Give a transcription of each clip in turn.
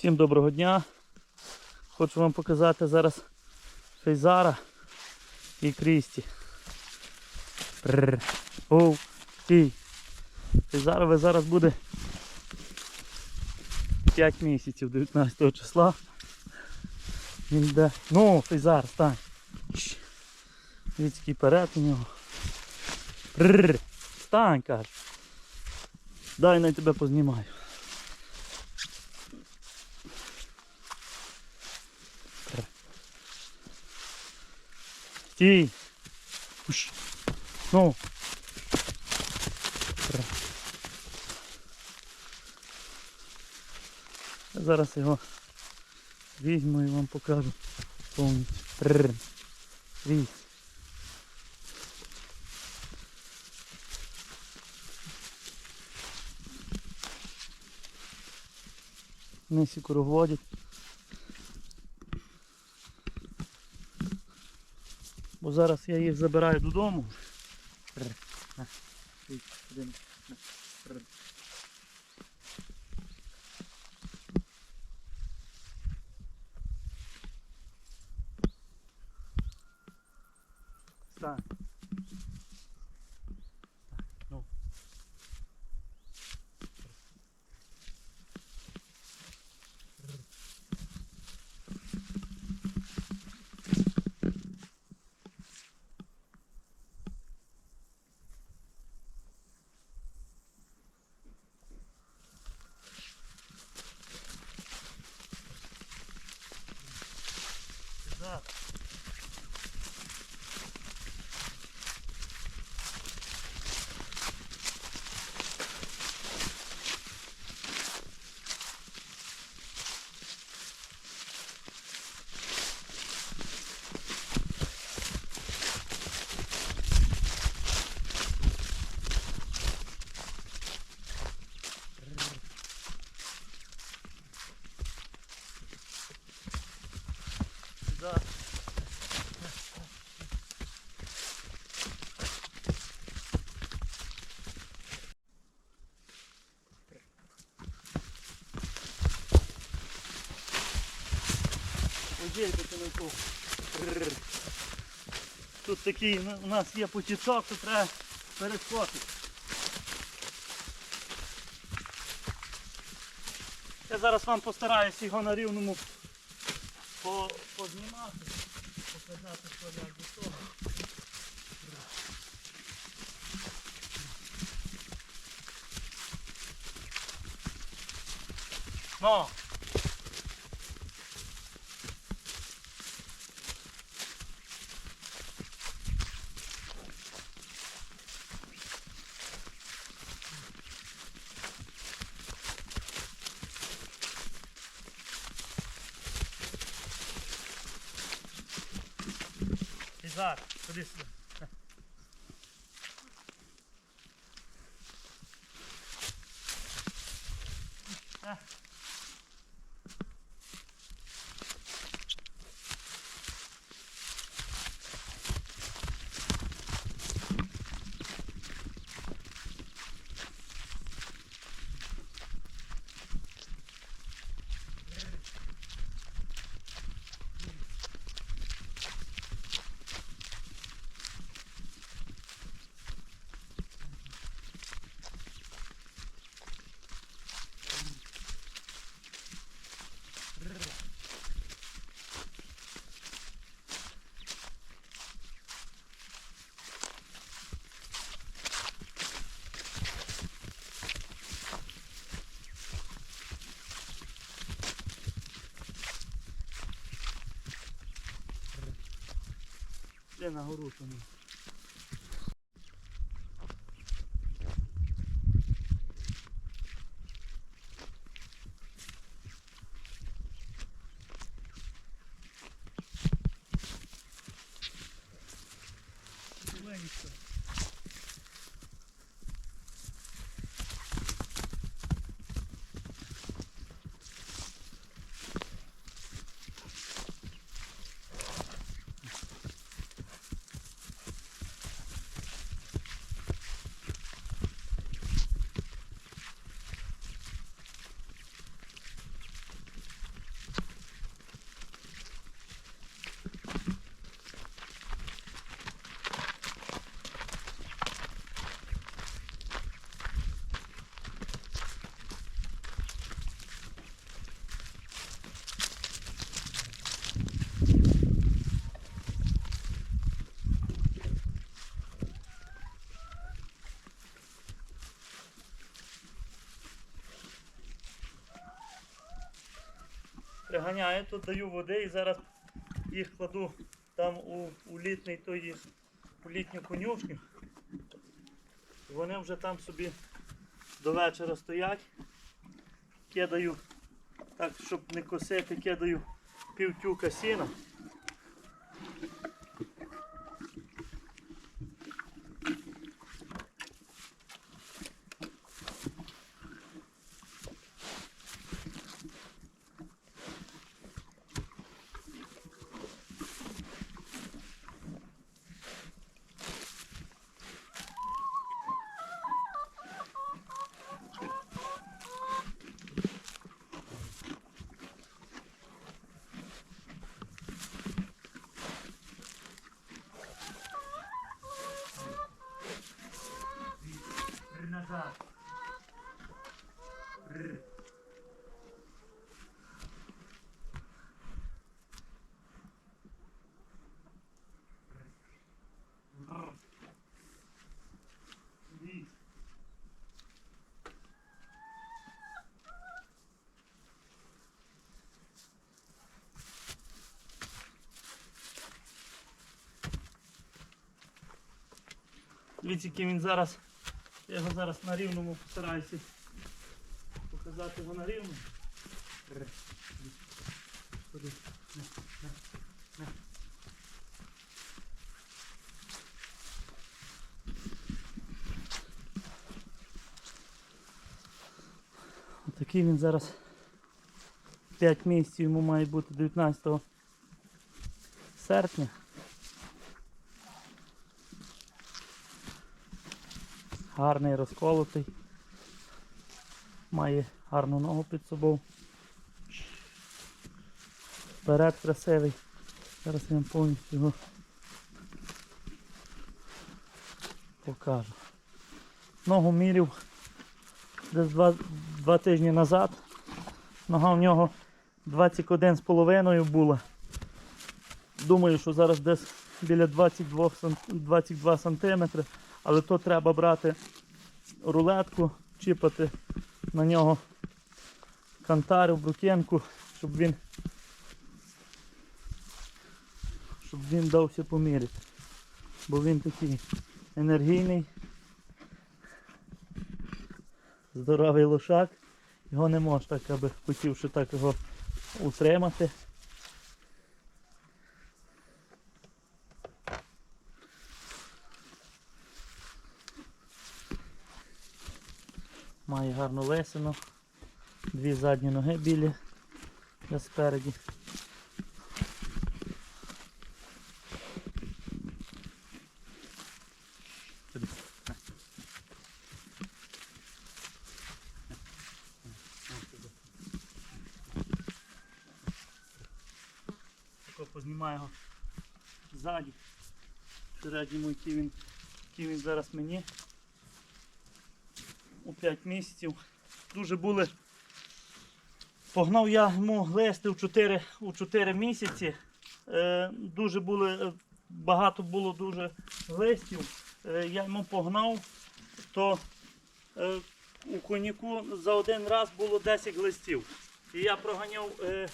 Всім доброго дня. Хочу вам показати зараз Фейзара і Крісті. Оу. І. Зараз буде 5 місяців 19 числа. Він йде. Ну, Фейзар, стань. Який перед у нього. Прррр. Стань, каже. Дай на тебе познімаю. Стій. Ну. Я зараз його візьму і вам покажу повністю. Візь. Несі круговодять. Бо зараз я їх забираю додому. Прррр. Ой, потянув. Тут такий у нас є потічок, то треба перескочити. Я зараз вам постараюсь його на рівному по, познімати, показати, що як до того. Ну. Ізар, ходи сюди. А. Де на гору тому. Приганяю, тут даю води і зараз їх кладу там у, у літний той у літню конюшню. Вони вже там собі до вечора стоять. Кидаю, так, щоб не косити, кидаю півтюка сіна. назад. Дивіться, який він зараз. Я його зараз на рівному постараюся показати його на рівному. Отакий він зараз 5 місяців йому має бути 19 серпня. Гарний розколотий. Має гарну ногу під собою. Вперед красивий. Зараз я вам повністю його покажу. Ногу мірів десь два, два тижні назад. Нога в нього 21,5 була. Думаю, що зараз десь біля 22 см, 22 сантиметри. Але то треба брати рулетку, чіпати на нього кантарю, брукенку, щоб він щоб він дався поміряти. Бо він такий енергійний, здоровий лошак. Його не можна так, аби хотівши так його утримати. Має гарну лесину, дві задні ноги білі для спереді. Познімаю його ззаді. Середньому, який він, який він зараз мені у 5 місяців. Дуже були. Погнав я йому листи у 4, у 4 місяці. Е, дуже були, е, багато було дуже листів. Е, я йому погнав, то е, у коніку за один раз було 10 листів. І я проганяв е,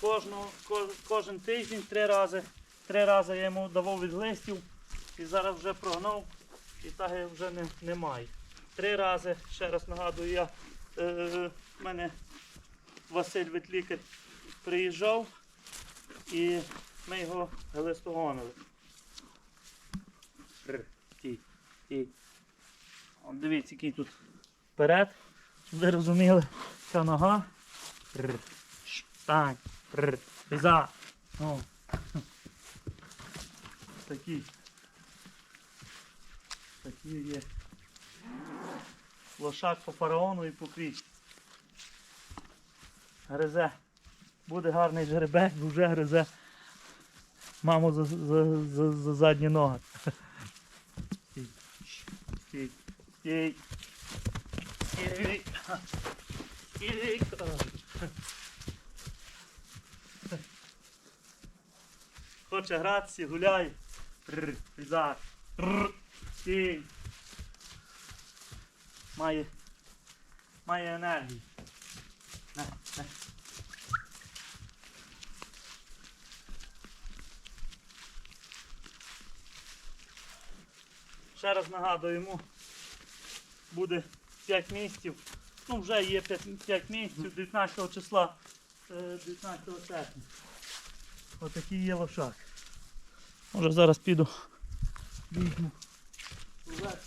кожного, ко, кожен тиждень три рази. Три рази я йому давав від листів і зараз вже прогнав і так вже не, немає три рази. Ще раз нагадую, я, е, в мене Василь Ветлікар приїжджав і ми його глистогонили. Ті, ті. Дивіться, який тут вперед. Ви розуміли, ця нога. Стань. За. О. Такі. Такі є лошак по фараону і по кріч. Гризе. Буде гарний жеребець, вже гризе маму за, за, за, за задні ноги. Стій. Стій. Стій. Стій. Стій. Хоче гратися, гуляй. Рр, Фізар. Рр, Стій має має енергію. Не, не. Ще раз нагадуємо, буде 5 місяців. Ну, вже є 5, 5 місяців 19 числа е, 19 серпня. Отакий є лошак. Може зараз піду. Візьму. Лошак,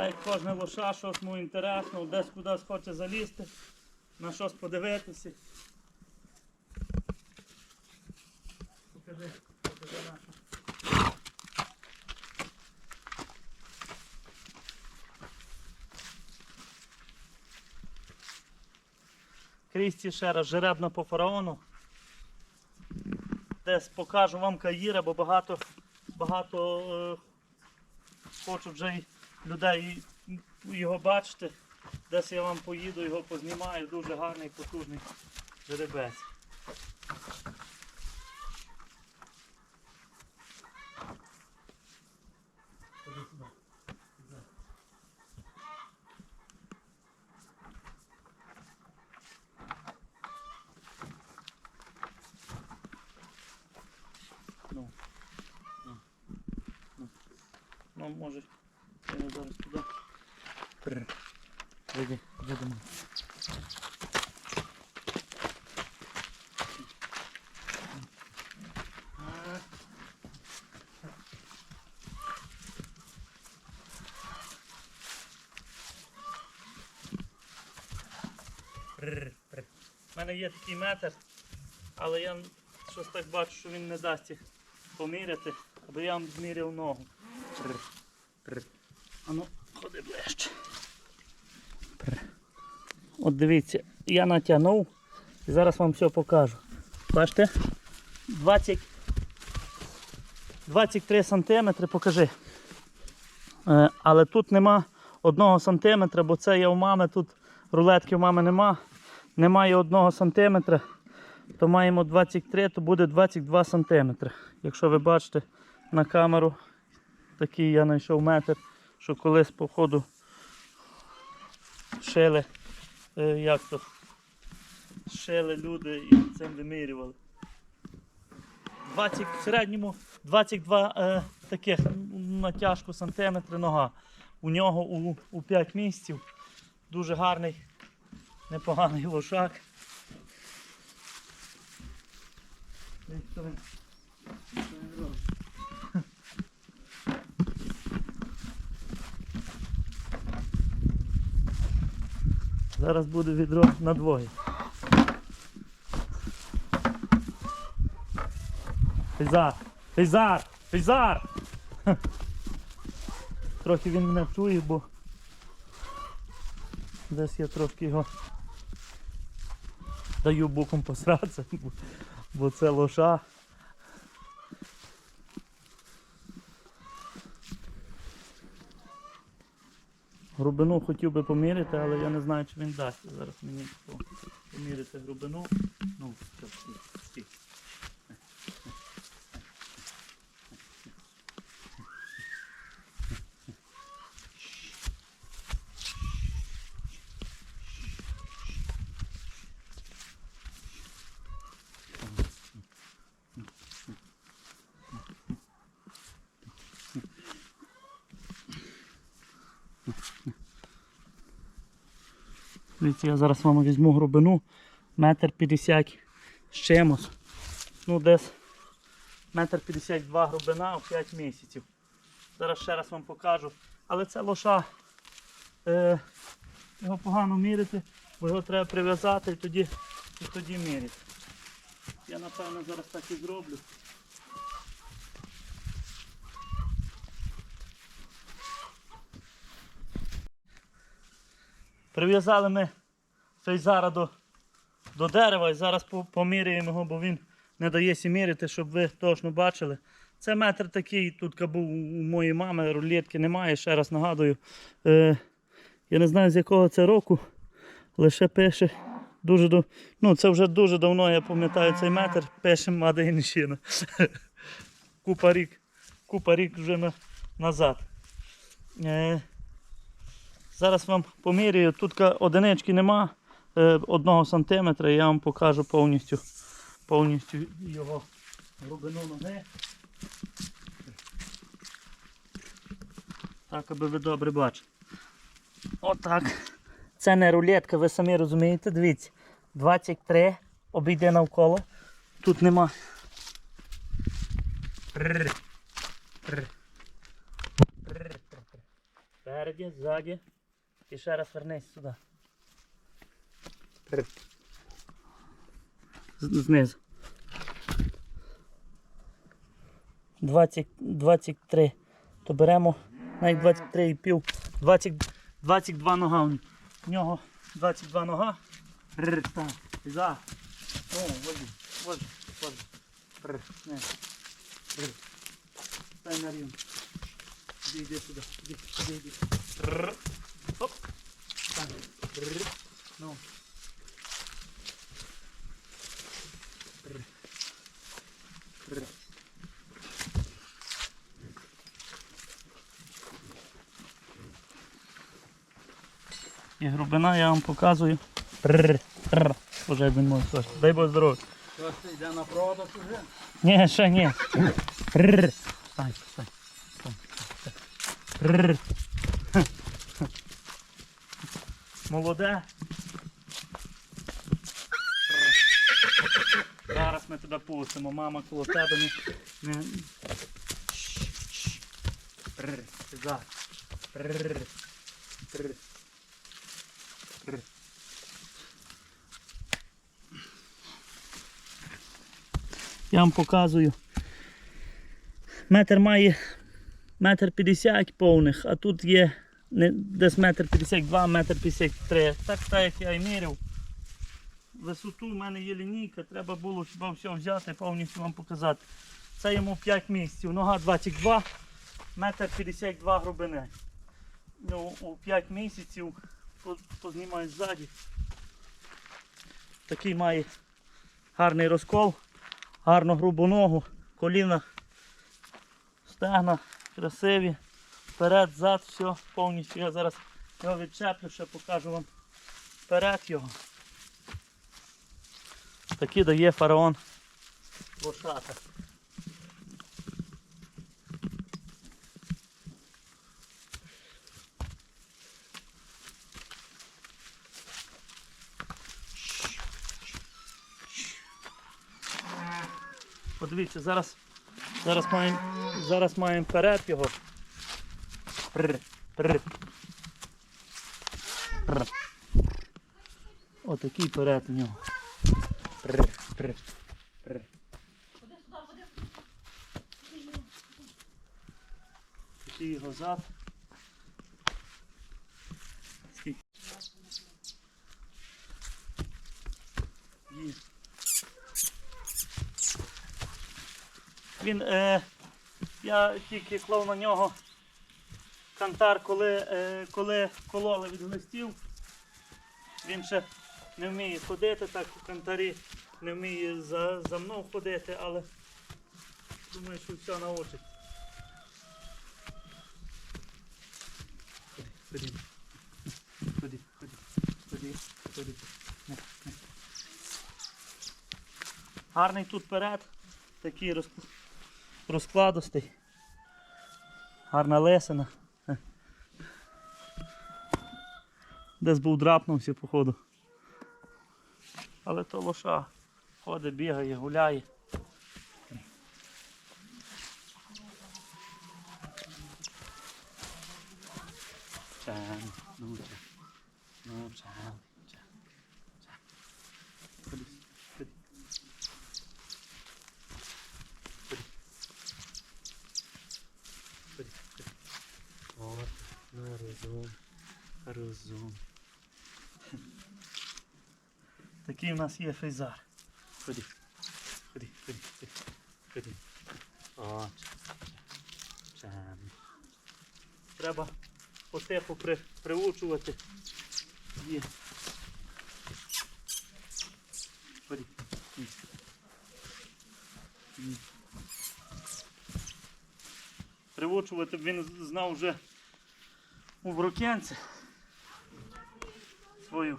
Та як кожне лоша, щось йому інтересно, десь кудись хоче залізти, на щось подивитися. Покажи, покажи нашу. Крісті ще раз жеребна по фараону. Десь покажу вам Каїра, бо багато, багато е, хочу вже й людей його бачите. Десь я вам поїду, його познімаю. Дуже гарний, потужний жеребець. Ходи сюди. Сюди. Ну, ну, ну. Ну, може, я його зараз туди. Прр. Вийди, вийди до мене. А. Прр, прр. У мене є такий метр, але я щось так бачу, що він не дасть їх поміряти, аби я вам зміряв ногу. Прр, прр. А ну, ходи ближче. От дивіться, я натягнув і зараз вам все покажу. Бачите? 20, 23 сантиметри покажи. Е, але тут нема одного сантиметра, бо це є у мами, тут рулетки у мами нема. Немає одного сантиметра, то маємо 23, то буде 22 сантиметри. Якщо ви бачите на камеру, такий я знайшов метр, що колись по ходу шили, е, як то, шили люди і цим вимірювали. 20, в середньому 22 е, таких натяжку сантиметри нога. У нього у, у 5 місяців. Дуже гарний, непоганий лошак. Зараз буде відро на двоє. Фейзар! Фейзар! Фейзар! Трохи він мене чує, бо десь я трошки його даю боком посратися, бо, це лоша. Грубину хотів би поміряти, але я не знаю, чи він дасть. Зараз мені по- поміряти грубину. Ну, стій, Дивіться, я зараз вам візьму грубину. Метр п'ятдесят з чимось. Ну десь метр п'ятдесят два грубина у 5 місяців. Зараз ще раз вам покажу. Але це лоша. Е, його погано міряти, бо його треба прив'язати і тоді, і тоді міряти. Я напевно зараз так і зроблю. Прив'язали ми фейзара до, до дерева і зараз поміряємо його, бо він не дає сі щоб ви точно бачили. Це метр такий, тут був у моєї мами, рулетки немає, ще раз нагадую. Е, я не знаю з якого це року, лише пише дуже до... Ну, це вже дуже давно, я пам'ятаю цей метр, пише Мадинщина. Купа рік, купа рік вже на, назад. Е, зараз вам поміряю, тут одинички нема е, одного сантиметра, я вам покажу повністю, повністю його глибину ноги. Так, аби ви добре бачили. Отак. Це не рулетка, ви самі розумієте, дивіться. 23 обійде навколо. Тут нема. Спереді, ззаді. І ще раз вернись сюди. Знизу. 20, 23. То беремо навіть 23 і пів. 20, 22 нога. в нього 22 нога. За. О, воді, воді, воді. Не. Стай на рівно. Іди, іди сюди. Іди, іди, іди. Оп. Так. Рр. Ну. Рр. Рр. І грубина я вам показую. Прррр, прррр. Боже, як він може слухати. Дай Бог здоров'я. Що це йде на продаж уже? Ні, ще ні. Прррр. Стай. стай, стай. Прррр. Молоде. Зараз ми тебе пустимо. Мама коло тебе не. не... Я вам показую. Метр має метр п'ятдесят повних, а тут є десь метр п'ятдесят два, метр п'ятдесят три. Так, так як я і міряв. Висоту в мене є лінійка, треба було хіба все взяти, повністю вам показати. Це йому 5 місяців, нога 22, метр 52 грубини. Ну, у 5 місяців по- познімаю ззаді. Такий має гарний розкол, гарну грубу ногу, коліна, стегна красиві, вперед, зад, все повністю. Я зараз його відчеплю, ще покажу вам вперед його. Такий дає фараон лошата. Подивіться, зараз, зараз маємо зараз маємо вперед його. Прр, прр. Отакий перед у нього. Прр, прр, прр. Такий його зад. Він, е, я тільки клав на нього кантар, коли, е, коли кололи від листів. Він ще не вміє ходити так у кантарі, не вміє за, за мною ходити, але думаю, що все научить. Ході, ході, ході, ході. Гарний тут перед, такий розкладостий. Гарна лесена. десь був драпнувся, походу. Але то лоша ходить, бігає, гуляє. Чан, ну чан, ну чан, чан, чан. Ходи, ходи. Ходи. Ходи, ходи. От, на розум, розум. Такий в нас є фейзар. Ходи. Ходи, ходи, ходи. Ходи. О. Треба потиху при, приучувати. Є. Ходи. Привучувати він знав вже у брукенці свою.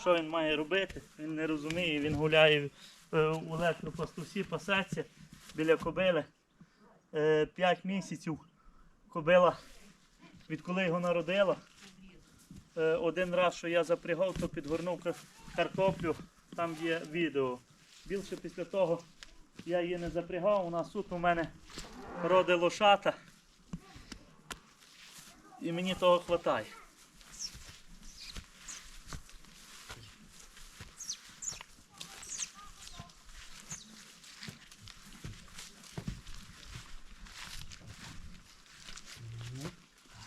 Що він має робити? Він не розуміє, він гуляє е, у електропастусі, пасеться біля кобили. 5 місяців кобила, відколи його народила. Е, Один раз, що я запрягав, то підгорнув картоплю, там є відео. Більше після того я її не запрягав. У нас тут у мене роди лошата. І мені того вистачає.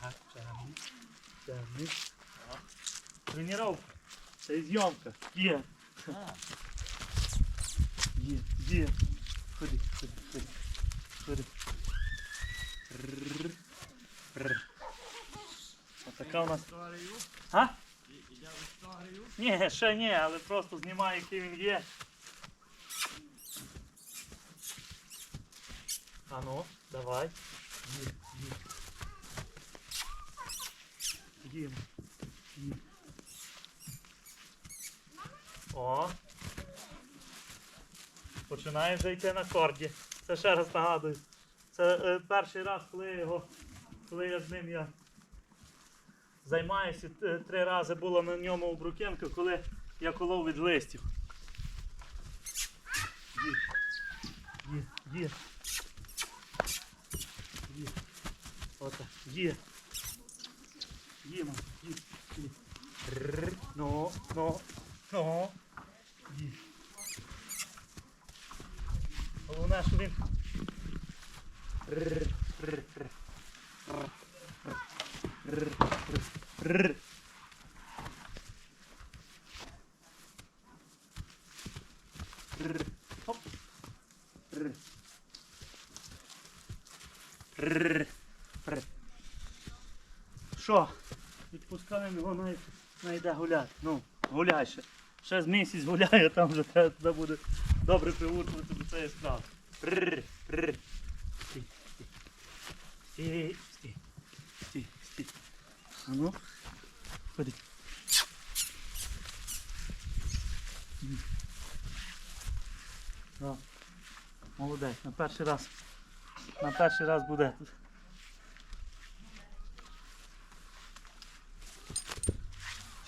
Так, чемний, чемний. Так. Тренировка. Це зйомка. Є. Є, є. Ходи, ходи, ходи. Ходи. Рррр. Рррр. Отака у нас. Історію. А? Іде в історію. Ні, ще ні, але просто знімаю, який він є. А ну, давай. Є, є. Їм. О. Починає вже йти на корді. Це ще раз нагадую. Це е, перший раз, коли його, коли я з ним я займаюся. Три рази було на ньому у Брукенко, коли я колов від листів. Є, є, є. Є. Отак, є. Є, мам, є, є. Рррр. Ну, ну, ну. Є. Головне, що він. Рррр, Що? Відпускаємо його навіть найде гуляти. Ну, гуляй ще. Ще з місяць гуляє, там вже треба туди буде добре приучувати до цієї справи. Стій, стій. Стій, стій. Стій. А ну, ходи. Молодець, на перший раз. На перший раз буде